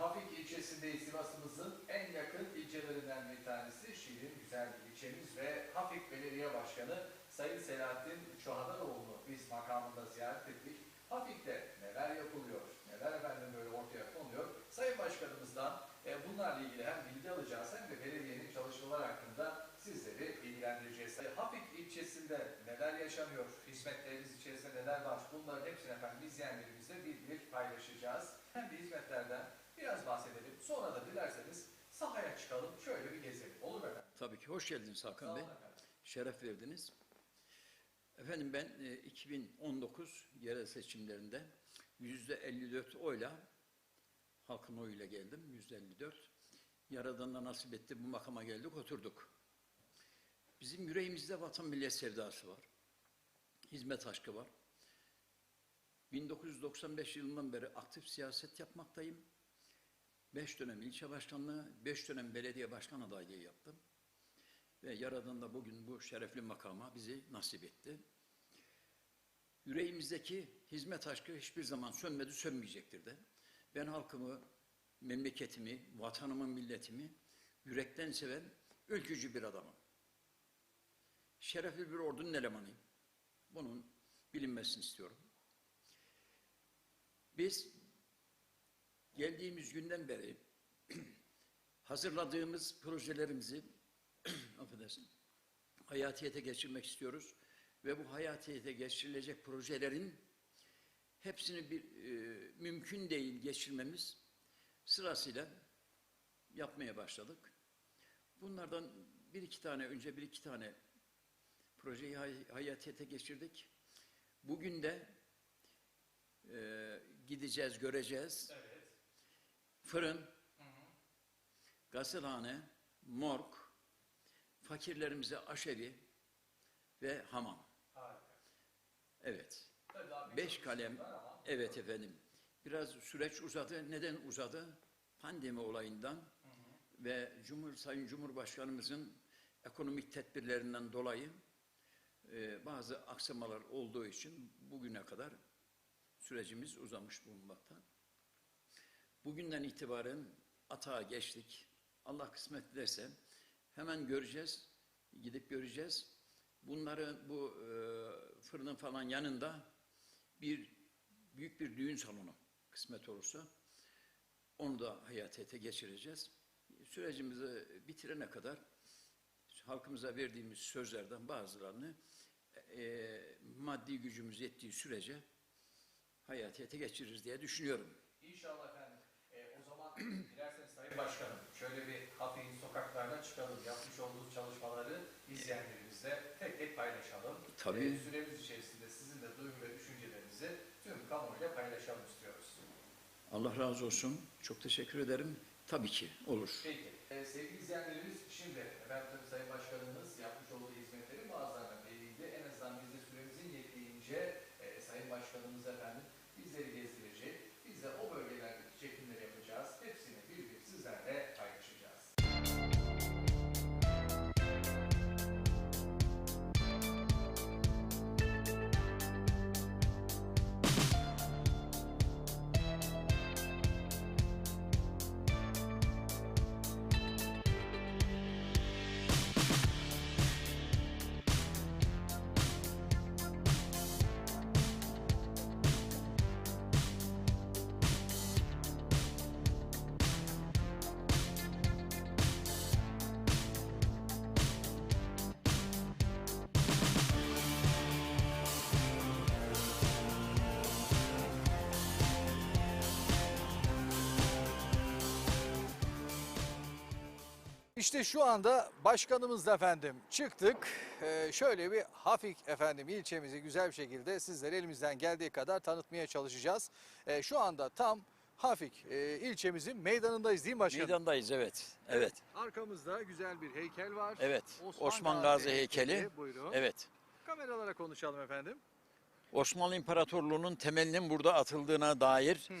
Hafik ilçesindeyiz. Sivas'ımızın en yakın ilçelerinden bir tanesi. Şirin güzel bir ilçemiz ve Hafik Belediye Başkanı Sayın Selahattin Çohadaroğlu'nu biz makamında ziyaret ettik. Hafik'te neler yapılıyor, neler efendim böyle ortaya konuluyor. Sayın Başkanımızdan e, bunlarla ilgili hem bilgi alacağız hem de belediyenin çalışmalar hakkında sizleri bilgilendireceğiz. E, Hafik ilçesinde neler yaşanıyor, hizmetleriniz içerisinde neler var bunların hepsini efendim izleyenlerimizle bir bir paylaşacağız. Hem de hizmetlerden biraz bahsedelim. Sonra da dilerseniz sahaya çıkalım, şöyle bir gezelim. Olur mu efendim? Tabii ki hoş geldiniz Hakan Bey. Şeref verdiniz. Efendim ben e, 2019 yerel seçimlerinde yüzde 54 oyla halkın oyuyla geldim. Yüzde 54. Yaradan da nasip etti bu makama geldik oturduk. Bizim yüreğimizde vatan millet sevdası var. Hizmet aşkı var. 1995 yılından beri aktif siyaset yapmaktayım. Beş dönem ilçe başkanlığı, beş dönem belediye başkan adaylığı yaptım. Ve Yaradan da bugün bu şerefli makama bizi nasip etti. Yüreğimizdeki hizmet aşkı hiçbir zaman sönmedi, sönmeyecektir de. Ben halkımı, memleketimi, vatanımı, milletimi yürekten seven ülkücü bir adamım. Şerefli bir ordunun elemanıyım. Bunun bilinmesini istiyorum. Biz geldiğimiz günden beri hazırladığımız projelerimizi affedersin, hayatiyete geçirmek istiyoruz. Ve bu hayatiyete geçirilecek projelerin hepsini bir e, mümkün değil geçirmemiz sırasıyla yapmaya başladık. Bunlardan bir iki tane önce bir iki tane projeyi hay- hayatiyete geçirdik. Bugün de e, gideceğiz, göreceğiz. Evet. Fırın, Hı hı. gazılhane, morg, fakirlerimize aşevi ve hamam. Harika. Evet. Tabii Beş kalem. ama- Evet efendim. Biraz süreç uzadı. Neden uzadı? Pandemi olayından Hı hı. ve Cumhur Sayın Cumhurbaşkanımızın ekonomik tedbirlerinden dolayı e, bazı aksamalar olduğu için bugüne kadar sürecimiz uzamış bulunmakta. Bugünden itibaren atağa geçtik. Allah kısmet ederse hemen göreceğiz, gidip göreceğiz. Bunları bu e, fırının falan yanında bir büyük bir düğün salonu kısmet olursa onu da hayatiyete geçireceğiz. Sürecimizi bitirene kadar halkımıza verdiğimiz sözlerden bazılarını e, maddi gücümüz yettiği sürece hayatiyete geçiririz diye düşünüyorum. İnşallah efendim. E, o zaman dilerseniz Sayın Başkanım şöyle bir Hafik'in sokaklarına çıkalım. Yapmış olduğunuz çalışmaları izleyenlerimizle tek tek paylaşalım. Tabii. E, süremiz içerisinde sizin de duygu ve düşüncelerinizi tüm kamuoyuyla paylaşalım istiyoruz. Allah razı olsun. Çok teşekkür ederim. Tabii ki olur. Peki. E, sevgili izleyenlerimiz şimdi efendim tabii Sayın Başkanımız yapmış İşte şu anda başkanımızla efendim çıktık. Ee, şöyle bir Hafik efendim ilçemizi güzel bir şekilde sizlere elimizden geldiği kadar tanıtmaya çalışacağız. Ee, şu anda tam Hafik e, ilçemizin meydanındayız değil mi başkanım? Meydandayız evet. Evet. Arkamızda güzel bir heykel var. Evet. Osman, Gazi heykeli. Buyurun. Evet. Kameralara konuşalım efendim. Osmanlı İmparatorluğu'nun temelinin burada atıldığına dair Hı hı.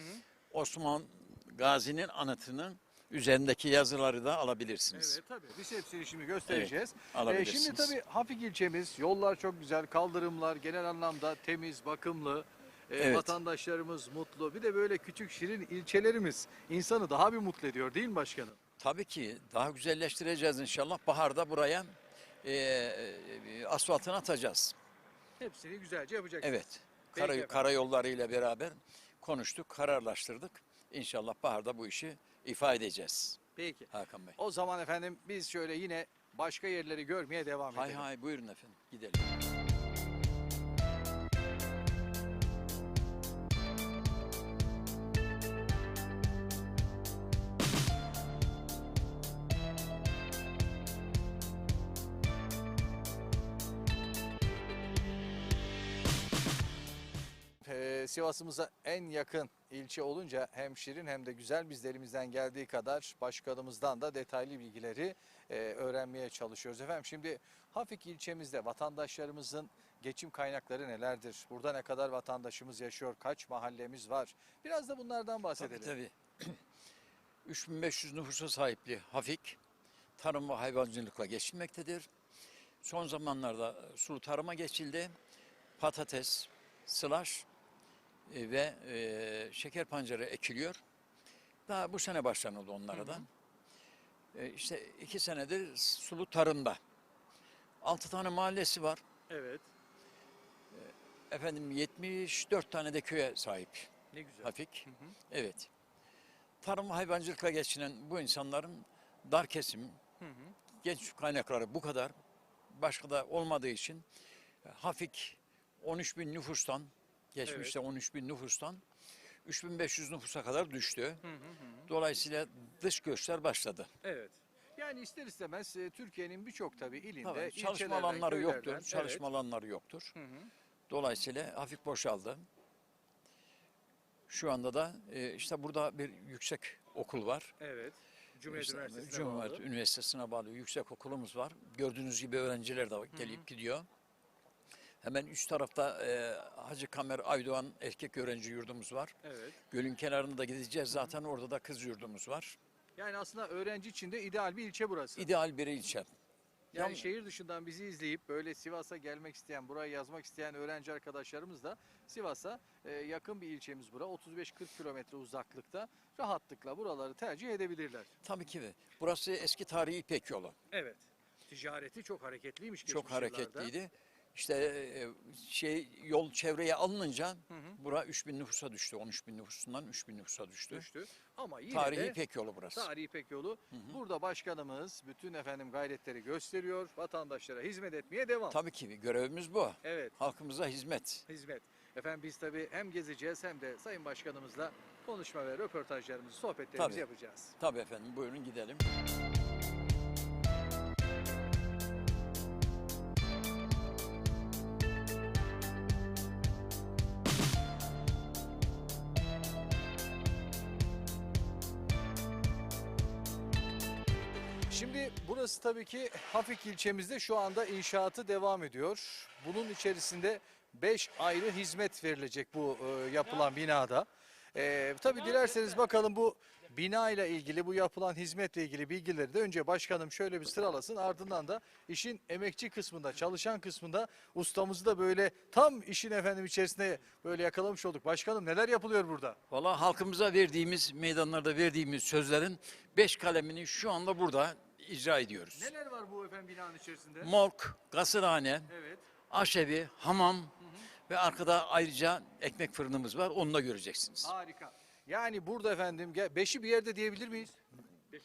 Osman Gazi'nin anıtının üzerindeki yazıları da alabilirsiniz. Evet tabii. Biz hepsini şimdi göstereceğiz. Ee, alabilirsiniz. şimdi tabii Hafik ilçemiz yollar çok güzel, kaldırımlar genel anlamda temiz, bakımlı. e, Evet. vatandaşlarımız mutlu. Bir de böyle küçük şirin ilçelerimiz insanı daha bir mutlu ediyor değil mi başkanım? Tabii ki daha güzelleştireceğiz inşallah. Baharda buraya e, e, asfaltını atacağız. Hepsini güzelce yapacaksınız. Evet. Kara, karayollarıyla beraber konuştuk, kararlaştırdık. İnşallah baharda bu işi ifade edeceğiz Peki. Hakan Bey. O zaman efendim biz şöyle yine başka yerleri görmeye devam Hay edelim. hay buyurun efendim gidelim. Sivas'ımıza en yakın ilçe olunca hem şirin hem de güzel biz de elimizden geldiği kadar başkanımızdan da detaylı bilgileri e, öğrenmeye çalışıyoruz. Efendim şimdi Hafik ilçemizde vatandaşlarımızın geçim kaynakları nelerdir? Burada ne kadar vatandaşımız yaşıyor? Kaç mahallemiz var? Biraz da bunlardan Tabii bahsedelim. tabii. 3500 nüfusa sahipli Hafik, tarım ve hayvancılıkla geçinmektedir. Son zamanlarda sulu tarıma geçildi. Patates, sılaş e, ve e, şeker pancarı ekiliyor. Daha bu sene başlanıldı onlara da. E, işte iki senedir sulu tarımda. Altı tane mahallesi var. Evet. Efendim 74 tane de köye sahip. Ne güzel. Hafik. Evet. Tarım ve hayvancılıkla geçinen bu insanların dar kesim, Hı hı. genç kaynakları bu kadar. Başka da olmadığı için e, Hafik 13 bin nüfustan, geçmişte 13 bin nüfustan 3500 nüfusa kadar düştü. Hı hı hı. Dolayısıyla dış göçler başladı. Evet. Yani ister istemez e, Türkiye'nin birçok tabii ilinde Tabii, çalışma alanları yoktur. Çalışma alanları yoktur. Evet. Hı hı. Dolayısıyla hafif boşaldı. Şu anda da e, işte burada bir yüksek okul var. Evet. Cumhuriyet İşte, Üniversitesi'ne Cumhuriyet bağlı. Üniversitesi'ne bağlı yüksek okulumuz var. Gördüğünüz gibi öğrenciler de gelip gidiyor. Hemen üst tarafta e, Hacı Kamer Aydoğan erkek öğrenci yurdumuz var. Evet. Gölün kenarında da gideceğiz zaten orada da kız yurdumuz var. Yani aslında öğrenci için de ideal bir ilçe burası. İdeal bir ilçe. yani Yan- şehir dışından bizi izleyip böyle Sivas'a gelmek isteyen, buraya yazmak isteyen öğrenci arkadaşlarımız da Sivas'a e, yakın bir ilçemiz bura. 35-40 kilometre uzaklıkta rahatlıkla buraları tercih edebilirler. Tabii ki. Burası eski tarihi İpek yolu. Evet. Ticareti çok hareketliymiş Çok geçmiş yıllarda. hareketliydi. İşte e, şey yol çevreye alınınca bura 3000 nüfusa düştü. 13 bin nüfusundan 3000 nüfusa düştü. Düştü. Ama yine Tarihi de İpek yolu burası. Tarihi İpek yolu. Burada başkanımız bütün efendim gayretleri gösteriyor. Vatandaşlara hizmet etmeye devam. Tabii ki görevimiz bu. Evet. Halkımıza hizmet. Hizmet. Efendim biz tabii hem gezeceğiz hem de Sayın Başkanımızla konuşma ve röportajlarımızı, sohbetlerimizi Tabii. yapacağız. Tabii efendim buyurun gidelim. Şimdi burası tabii ki Hafik ilçemizde şu anda inşaatı devam ediyor. Bunun içerisinde 5 ayrı hizmet verilecek bu e, yapılan binada. E, tabii dilerseniz bakalım bu bina ile ilgili bu yapılan hizmetle ilgili bilgileri de önce başkanım şöyle bir sıralasın ardından da işin emekçi kısmında çalışan kısmında ustamızı da böyle tam işin efendim içerisinde böyle yakalamış olduk. Başkanım neler yapılıyor burada? Valla halkımıza verdiğimiz, meydanlarda verdiğimiz sözlerin beş kalemini şu anda burada icra ediyoruz. Neler var bu efendim binanın içerisinde? Morg, gasırhane, Evet. aşevi, hamam ve arkada ayrıca ekmek fırınımız var. Onu da göreceksiniz. Harika. Yani burada efendim beşi bir yerde diyebilir miyiz?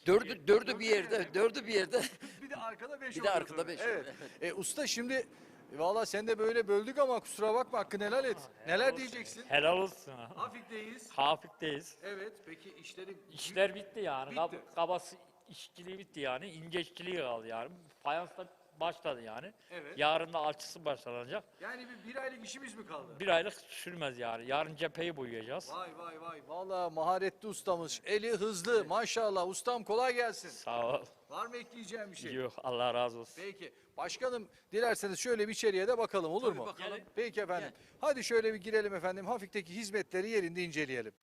Dördü, dördü bir yerde, dördü bir yerde. Bir de arkada beş Bir de arkada sonra. beş Evet. E, usta şimdi valla sen de böyle böldük ama kusura bakma hakkını helal et. Neler diyeceksin? Helal olsun. ha. Hafik'teyiz. Hafifteyiz. Evet peki işleri... İşler bitti yani. Kab- Bitti. kabası işçiliği bitti yani. İnce işçiliği kaldı yani. Fayans da başladı yani. Evet. Yarın da alçısı başlanacak. Yani bir, bir aylık işimiz mi kaldı? Bir aylık sürmez yani. Yarın cepheyi boyayacağız. Vay vay vay. Valla maharetli ustamız. Eli hızlı maşallah. Ustam kolay gelsin. Sağ ol. Var mı ekleyeceğim bir şey? Yok Allah razı olsun. Peki. Başkanım dilerseniz şöyle bir içeriye de bakalım olur Tabii mu? bakalım. Peki efendim. Hadi şöyle bir girelim efendim. Hafik'teki hizmetleri yerinde inceleyelim.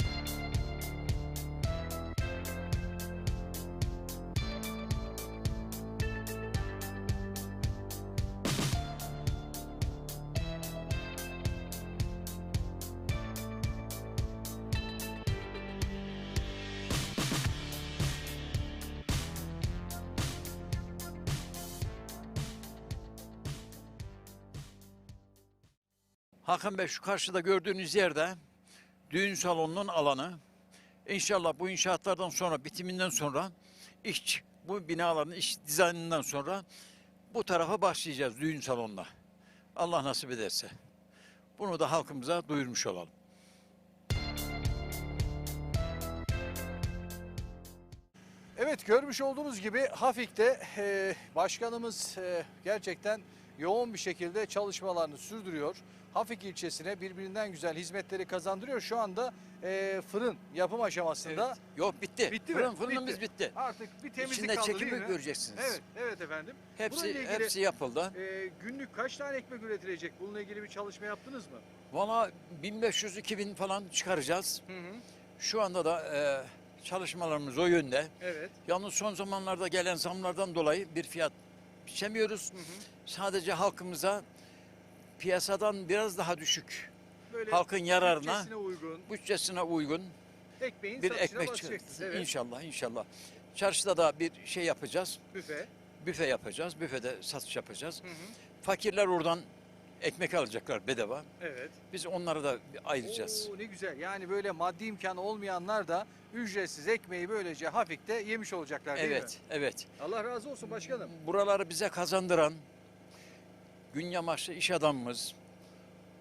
Hakan Bey şu karşıda gördüğünüz yerde düğün salonunun alanı. İnşallah bu inşaatlardan sonra, bitiminden sonra iş, bu binaların iş dizaynından sonra bu tarafa başlayacağız düğün salonuna. Allah nasip ederse. Bunu da halkımıza duyurmuş olalım. Evet görmüş olduğunuz gibi Hafik'te e, başkanımız e, gerçekten yoğun bir şekilde çalışmalarını sürdürüyor. Hafik ilçesine birbirinden güzel hizmetleri kazandırıyor. Şu anda e, fırın yapım aşamasında. Yok bitti. Bitti mi? Fırın, fırınımız Bitti. bitti. Artık bir temizlik İçinde kaldı çekimi değil mi? göreceksiniz. Evet, evet efendim. Hepsi ilgili- hepsi yapıldı. E, günlük kaç tane ekmek üretilecek? Bununla ilgili bir çalışma yaptınız mı? Valla 1500-2000 falan çıkaracağız. Hı hı. Şu anda da e, çalışmalarımız o yönde. Evet. Yalnız son zamanlarda gelen zamlardan dolayı bir fiyat biçemiyoruz. Hı hı. Sadece halkımıza piyasadan biraz daha düşük, Böyle halkın yararına, bütçesine uygun bütçesine uygun ekmeğin bir satışına ekmek başlayacaksınız. Evet. İnşallah, inşallah. Çarşıda da bir şey yapacağız, Büfe. büfe yapacağız, büfede satış yapacağız. Hı hı. Fakirler oradan ekmek alacaklar bedava. Evet. Biz onları da ayıracağız. Oo, ne güzel. Yani böyle maddi imkanı olmayanlar da ücretsiz ekmeği böylece Hafik'te yemiş olacaklar değil Evet, evet. mi? Allah razı olsun başkanım. Buraları bize kazandıran gün yamaçlı iş adamımız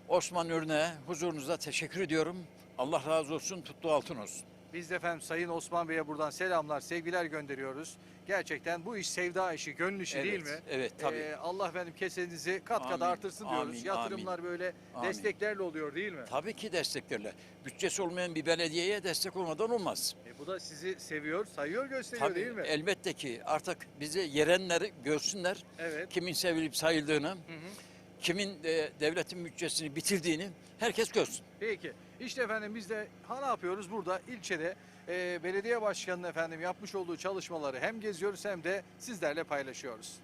Osman Ürne'ye huzurunuzda teşekkür ediyorum. Allah razı olsun, tuttuğu altın olsun. Biz de efendim Sayın Osman Bey'e buradan selamlar, sevgiler gönderiyoruz. Gerçekten bu iş sevda işi, gönül işi evet, değil mi? Evet, tabii. Ee, Allah efendim kesenizi kat kat Amin, artırsın diyoruz. amin, Yatırımlar böyle Amin. desteklerle oluyor değil mi? Tabii ki desteklerle. Bütçesi olmayan bir belediyeye destek olmadan olmaz. E, bu da sizi seviyor, sayıyor, gösteriyor Tabii, değil mi? elbette ki artık bizi yerenleri görsünler. evet. Kimin sevilip sayıldığını, Hı hı. kimin e, devletin bütçesini bitirdiğini herkes görsün. Peki. İşte efendim biz de ha ne yapıyoruz burada ilçede e, belediye başkanının efendim yapmış olduğu çalışmaları hem geziyoruz hem de sizlerle paylaşıyoruz.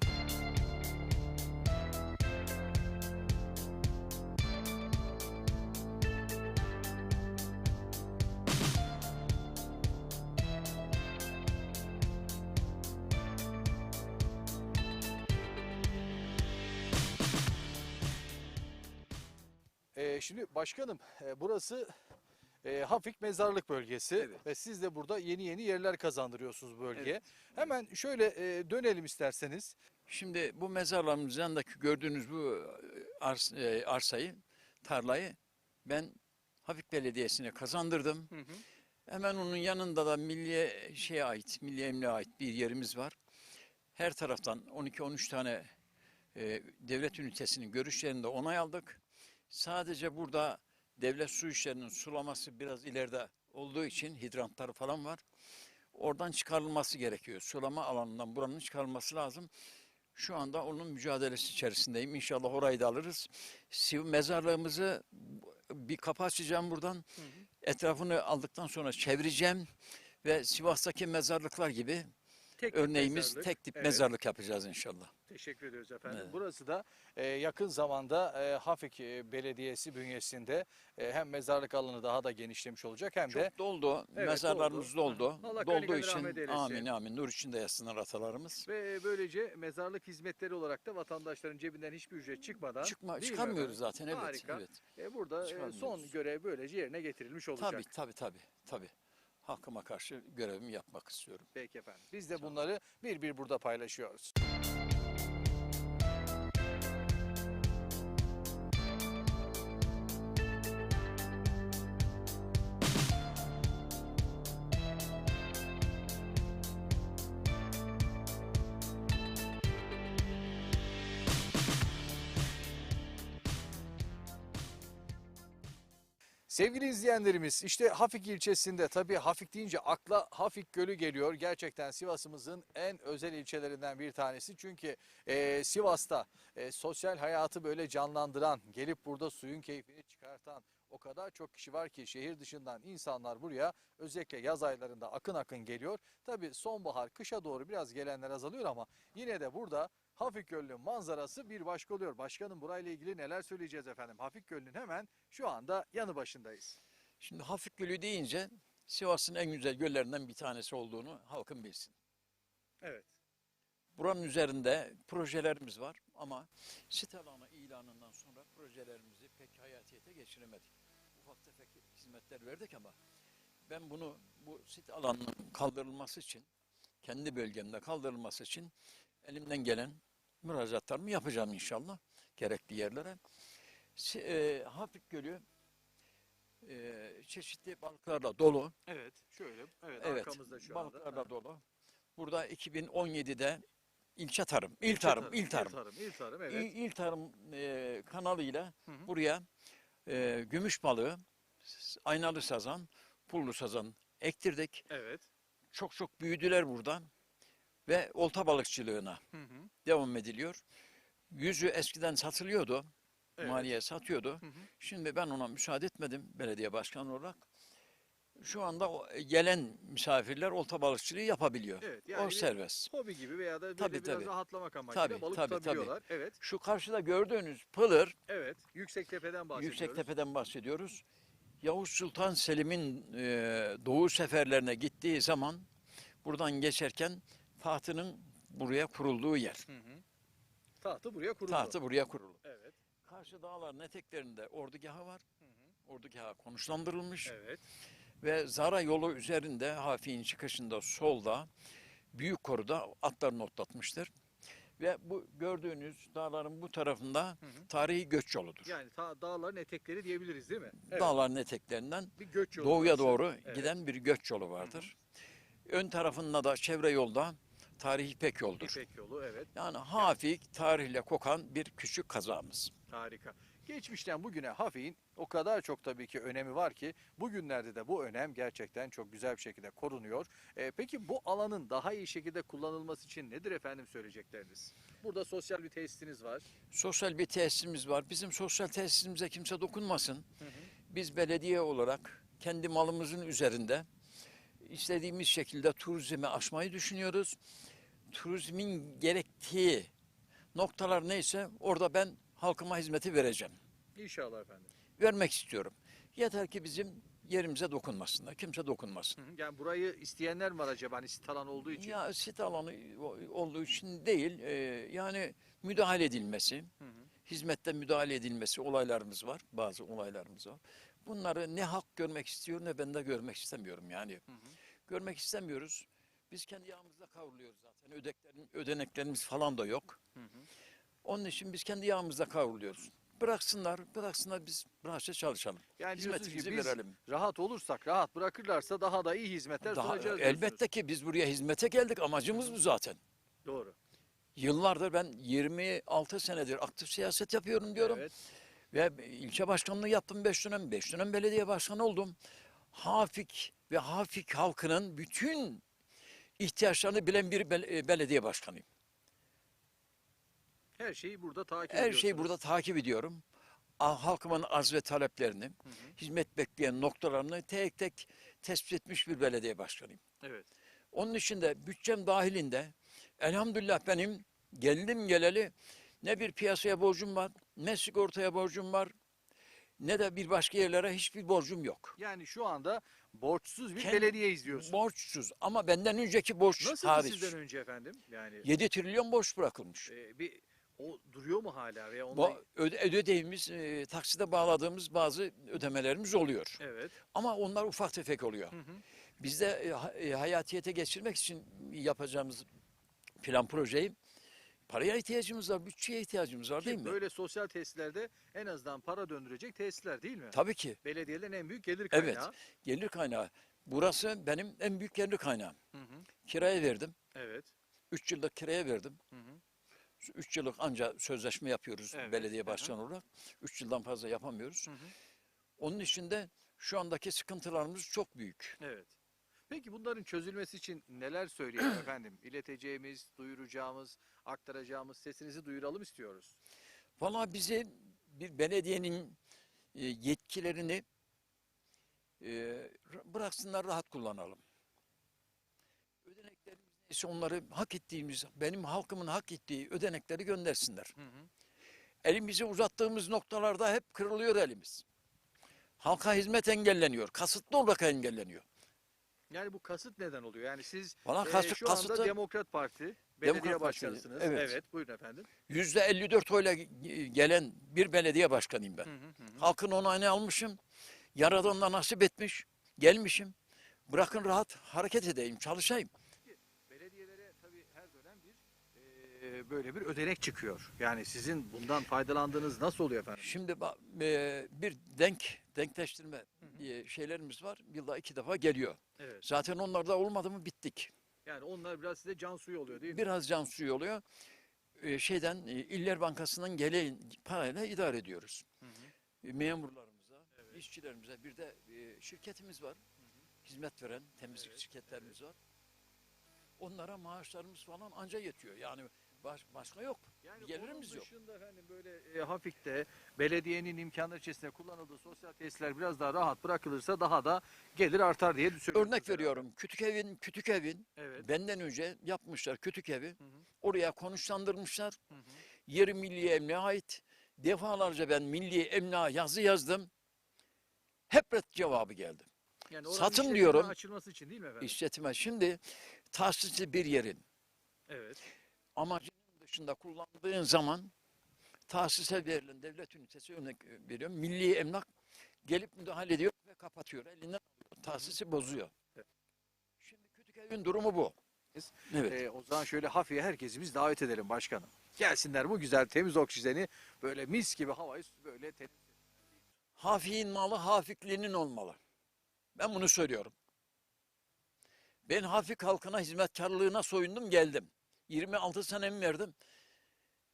Şimdi başkanım e, burası e, Hafik Mezarlık Bölgesi Evet. ve siz de burada yeni yeni yerler kazandırıyorsunuz bölgeye. Hemen şöyle e, dönelim isterseniz. Şimdi bu mezarlarımızın yanındaki gördüğünüz bu e, ars- e, arsayı, tarlayı ben Hafif Belediyesi'ne kazandırdım. Hemen onun yanında da milliye şeye ait, milli emniğe ait bir yerimiz var. Her taraftan 12-13 tane e, devlet ünitesinin görüşlerinde onay aldık. Sadece burada devlet su işlerinin sulaması biraz ileride olduğu için hidrantları falan var. Oradan çıkarılması gerekiyor. Sulama alanından buranın çıkarılması lazım. Şu anda onun mücadelesi içerisindeyim. İnşallah orayı da alırız. Siv mezarlığımızı bir kapı açacağım buradan. Etrafını aldıktan sonra çevireceğim ve Sivas'taki mezarlıklar gibi Tek tip örneğimiz mezarlık. tek tip Evet. mezarlık yapacağız inşallah. Teşekkür ediyoruz efendim. Evet. Burası da e, yakın zamanda e, Hafik e, Belediyesi bünyesinde e, hem mezarlık alanı daha da genişlemiş olacak hem de Çok doldu. Evet, Mezarlarımız doldu. doldu. Allah Dolduğu gani için rahmet eylesin. amin amin nur içinde yatsınlar atalarımız. ve böylece mezarlık hizmetleri olarak da vatandaşların cebinden hiçbir ücret çıkmadan Çıkma, değil mi çıkarmıyoruz efendim? zaten evet. Harika. evet. E, burada e, son Çıkarmıyoruz. görev böylece yerine getirilmiş olacak. Tabii tabii tabii tabii. Halkıma karşı görevimi yapmak istiyorum. Peki efendim. Biz de bunları bir bir burada paylaşıyoruz. Sevgili izleyenlerimiz işte Hafik ilçesinde tabii Hafik deyince akla Hafik Gölü geliyor. Gerçekten Sivas'ımızın en özel ilçelerinden bir tanesi. Çünkü e, Sivas'ta e, sosyal hayatı böyle canlandıran, gelip burada suyun keyfini çıkartan o kadar çok kişi var ki şehir dışından insanlar buraya özellikle yaz aylarında akın akın geliyor. Tabii sonbahar, kışa doğru biraz gelenler azalıyor ama yine de burada Hafik Gölü'nün manzarası bir başka oluyor. Başkanım burayla ilgili neler söyleyeceğiz efendim? Hafik Gölü'nün hemen şu anda yanı başındayız. Şimdi Hafik Gölü deyince Sivas'ın en güzel göllerinden bir tanesi olduğunu halkın bilsin. Evet. Buranın üzerinde projelerimiz var ama site alanı ilanından sonra projelerimizi pek hayatiyete geçiremedik. Ufak tefek hizmetler verdik ama ben bunu bu sit alanının kaldırılması için kendi bölgemde kaldırılması için elimden gelen müracaatlarımı yapacağım inşallah gerekli yerlere. E, Hafik Gölü e, çeşitli balıklarla dolu. Evet. Şöyle. Evet. Evet, Arkamızda şu balıklarla dolu. Burada 2017'de ilçe tarım, il tarım, il tarım, İl tarım. İl tarım. il, Evet. il tarım e, kanalıyla Hı hı. buraya e, gümüş balığı, aynalı sazan, pullu sazan ektirdik. Evet. Çok çok büyüdüler burada ve olta balıkçılığına Hı hı. devam ediliyor. Yüzü eskiden satılıyordu, Evet. maliye satıyordu. Hı hı. Şimdi ben ona müsaade etmedim belediye başkanı olarak. Şu anda o gelen misafirler olta balıkçılığı yapabiliyor. Evet. Yani o bir serbest. hobi gibi veya da böyle Tabii, biraz tabii. rahatlamak amacıyla Tabii, balık tabii, tabii. tutabiliyorlar. Evet. Şu karşıda gördüğünüz pılır, Evet. Yüksek tepeden bahsediyoruz. Yüksektepe'den bahsediyoruz. Yavuz Sultan Selim'in e, doğu seferlerine gittiği zaman buradan geçerken tahtının buraya kurulduğu yer. Hı hı. Tahtı buraya kuruldu. Tahtı buraya kurulu. Evet. Karşı dağların eteklerinde ordugahı var. Hı hı. Ordugahı konuşlandırılmış. Evet. Ve Zara yolu üzerinde Hafi'nin çıkışında solda büyük koruda atlarını otlatmıştır. Ve bu gördüğünüz dağların bu tarafında Hı hı. tarihi göç yoludur. Yani ta dağların etekleri diyebiliriz değil mi? Evet. Dağların eteklerinden Bir göç yolu. doğuya burası. doğru Evet. giden bir göç yolu vardır. Ön tarafında da çevre yolda tarihi İpek yoldur. İpek yolu evet. Yani hafif tarihle kokan bir küçük kazamız. Harika. Geçmişten bugüne Hafik'in o kadar çok tabii ki önemi var ki bugünlerde de bu önem gerçekten çok güzel bir şekilde korunuyor. Ee, peki bu alanın daha iyi şekilde kullanılması için nedir efendim söyleyecekleriniz? Burada sosyal bir tesisiniz var. Sosyal bir tesisimiz var. Bizim sosyal tesisimize kimse dokunmasın. Biz belediye olarak kendi malımızın üzerinde istediğimiz şekilde turizmi aşmayı düşünüyoruz. Turizmin gerektiği noktalar neyse orada ben halkıma hizmeti vereceğim. İnşallah efendim. Vermek istiyorum. Yeter ki bizim yerimize dokunmasınlar. Kimse dokunmasın. Hı hı. Yani burayı isteyenler mi var acaba hani sit alan olduğu için? Ya sit alanı olduğu için değil, e, yani müdahale edilmesi, Hı hı. hizmette müdahale edilmesi olaylarımız var, bazı olaylarımız var. Bunları ne halk görmek istiyor ne ben de görmek istemiyorum yani. Hı hı. Görmek istemiyoruz. Biz kendi yağımızda kavruluyoruz zaten. Ödeklerin, ödeneklerimiz falan da yok. Onun için biz kendi yağımızda kavruluyoruz. Bıraksınlar, bıraksınlar biz rahatça çalışalım. Yani diyorsunuz Hizmetimizi biz verelim. rahat olursak, rahat bırakırlarsa daha da iyi hizmetler Daha, sunacağız diyorsunuz. elbette ki biz buraya hizmete geldik. Amacımız bu zaten. Doğru. Yıllardır ben 26 senedir aktif siyaset yapıyorum diyorum. Evet. Ve ilçe başkanlığı yaptım 5 dönem. 5 dönem belediye başkanı oldum. Hafik ve Hafik halkının bütün ihtiyaçlarını bilen bir bel- e, belediye başkanıyım. Her şeyi burada takip Her şeyi burada takip ediyorum. Halkımın arz ve taleplerini, Hı hı. hizmet bekleyen noktalarını tek tek tespit etmiş bir belediye başkanıyım. Evet. Onun için de bütçem dahilinde elhamdülillah benim geldim geleli ne bir piyasaya borcum var, ne sigortaya borcum var, ne de bir başka yerlere hiçbir borcum yok. Yani şu anda borçsuz bir Kendi- belediye izliyorsun. Borçsuz ama benden önceki borç Nasıl hariç. sizden önce efendim? Yani 7 trilyon borç bırakılmış. e, bir o duruyor mu hala veya onda Bu öde, ödediğimiz, e, takside bağladığımız bazı ödemelerimiz oluyor. Evet. Ama onlar ufak tefek oluyor. Hı hı. Biz de e, ha- e, hayatiyete geçirmek için yapacağımız plan projeyi paraya ihtiyacımız var, bütçeye ihtiyacımız var değil mi? böyle sosyal tesislerde en azından para döndürecek tesisler değil mi? Tabii ki. Belediyelerin en büyük gelir Evet. kaynağı. Gelir kaynağı. Burası benim en büyük gelir kaynağım. Hı hı. Kiraya verdim. Evet. 3 yıllık kiraya verdim. Hı hı. 3 yıllık anca sözleşme yapıyoruz Evet, belediye hı hı. başkanı olarak. 3 yıldan fazla yapamıyoruz. Hı hı. Onun için de şu andaki sıkıntılarımız çok büyük. Evet. Peki bunların çözülmesi için neler söyleyelim efendim? İleteceğimiz, duyuracağımız, aktaracağımız sesinizi duyuralım istiyoruz. Valla bizi bir belediyenin e, yetkilerini e, ra- bıraksınlar rahat kullanalım. Neyse onları hak ettiğimiz, benim halkımın hak ettiği ödenekleri göndersinler. Hı hı. Elimizi uzattığımız noktalarda hep kırılıyor elimiz. Halka hizmet engelleniyor, kasıtlı olarak engelleniyor. Yani bu kasıt neden oluyor? Yani siz Valla e, kasıt, şu anda kasıtı Demokrat Parti belediye Demokrat Parti, başkanısınız. evet. buyurun efendim. yüzde 54 oyla gelen bir belediye başkanıyım ben. Halkın onayını almışım. Yaradan da nasip etmiş. Gelmişim. Bırakın rahat hareket edeyim, çalışayım. Tabii her dönem bir e, böyle bir ödenek çıkıyor. Yani sizin bundan faydalandığınız nasıl oluyor efendim? Şimdi e, bir denk, denkleştirme e, şeylerimiz var. Yılda iki defa geliyor. Evet. Zaten onlar da olmadı mı bittik. Yani onlar biraz size can suyu oluyor değil mi? Biraz can suyu oluyor. E, şeyden e, İller Bankası'ndan gelen parayla idare ediyoruz. E, memurlarımıza, işçilerimize bir de e, şirketimiz var. Hizmet veren temizlik şirketlerimiz var. Onlara maaşlarımız falan anca yetiyor. Yani baş- başka yok. Yani Gelirimiz yok. dışında efendim böyle e, hafifte belediyenin imkanları içerisinde kullanıldığı sosyal tesisler biraz daha rahat bırakılırsa daha da gelir artar diye düşünüyorum. Örnek veriyorum. Kütük evin, kütük evin Evet. benden önce yapmışlar kütük evi. hı. Oraya konuşlandırmışlar. Hı hı. Yeri milli emniğe ait. Defalarca ben milli emniğe yazı yazdım. Hep red cevabı geldi. Yani Satın diyorum. Açılması için değil mi efendim? İşletime şimdi tahsisli bir yerin Evet. amacının dışında kullandığın zaman tahsise verilen devlet ünitesi örnek veriyorum. Milli emlak gelip müdahale ediyor ve kapatıyor. Elinden alıyor. Tahsisi bozuyor. Evet. Şimdi kütük evin durumu bu. Evet. Ee, o zaman şöyle hafiye herkesi biz davet edelim başkanım. Gelsinler bu güzel temiz oksijeni böyle mis gibi havayı böyle temiz. Hafi'nin malı hafikliğinin olmalı. Ben bunu söylüyorum. Ben Hafik halkına hizmetkarlığına soyundum geldim. 26 senemi verdim.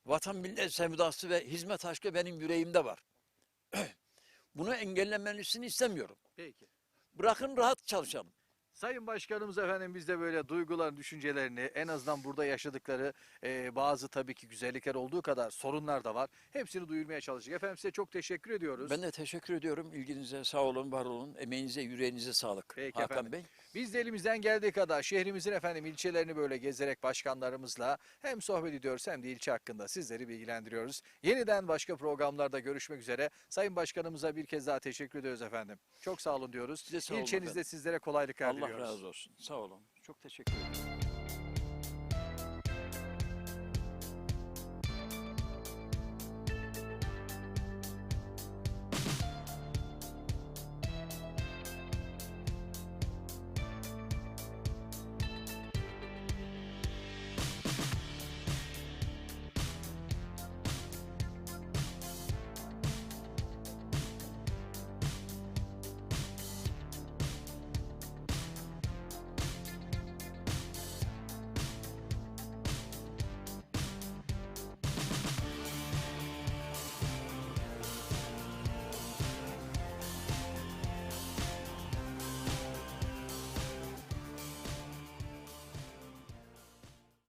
Vatan millet sevdası ve hizmet aşkı benim yüreğimde var. Bunu engellemelisini istemiyorum. Peki. Bırakın rahat çalışalım. Sayın Başkanımız efendim biz de böyle duyguların, düşüncelerini en azından burada yaşadıkları e, bazı tabii ki güzellikler olduğu kadar sorunlar da var. Hepsini duyurmaya çalışacak. Efendim size çok teşekkür ediyoruz. Ben de teşekkür ediyorum. İlginize sağ olun, var olun. Emeğinize, yüreğinize sağlık. Peki Hakan efendim. Bey. Biz de elimizden geldiği kadar şehrimizin efendim ilçelerini böyle gezerek başkanlarımızla hem sohbet ediyoruz hem de ilçe hakkında sizleri bilgilendiriyoruz. Yeniden başka programlarda görüşmek üzere. Sayın Başkanımıza bir kez daha teşekkür ediyoruz efendim. Çok sağ olun diyoruz. Size sağ olun İlçenizde efendim. sizlere kolaylıklar Allah diliyoruz. razı olsun. Sağ olun. Çok teşekkür ederim.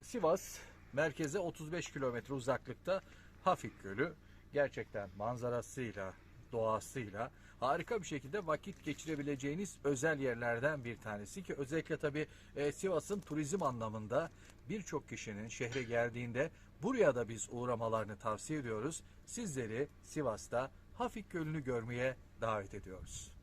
Sivas merkeze 35 kilometre uzaklıkta Hafik Gölü. Gerçekten manzarasıyla, doğasıyla harika bir şekilde vakit geçirebileceğiniz özel yerlerden bir tanesi ki özellikle tabii e, Sivas'ın turizm anlamında birçok kişinin şehre geldiğinde buraya da biz uğramalarını tavsiye ediyoruz. Sizleri Sivas'ta Hafik Gölü'nü görmeye davet ediyoruz.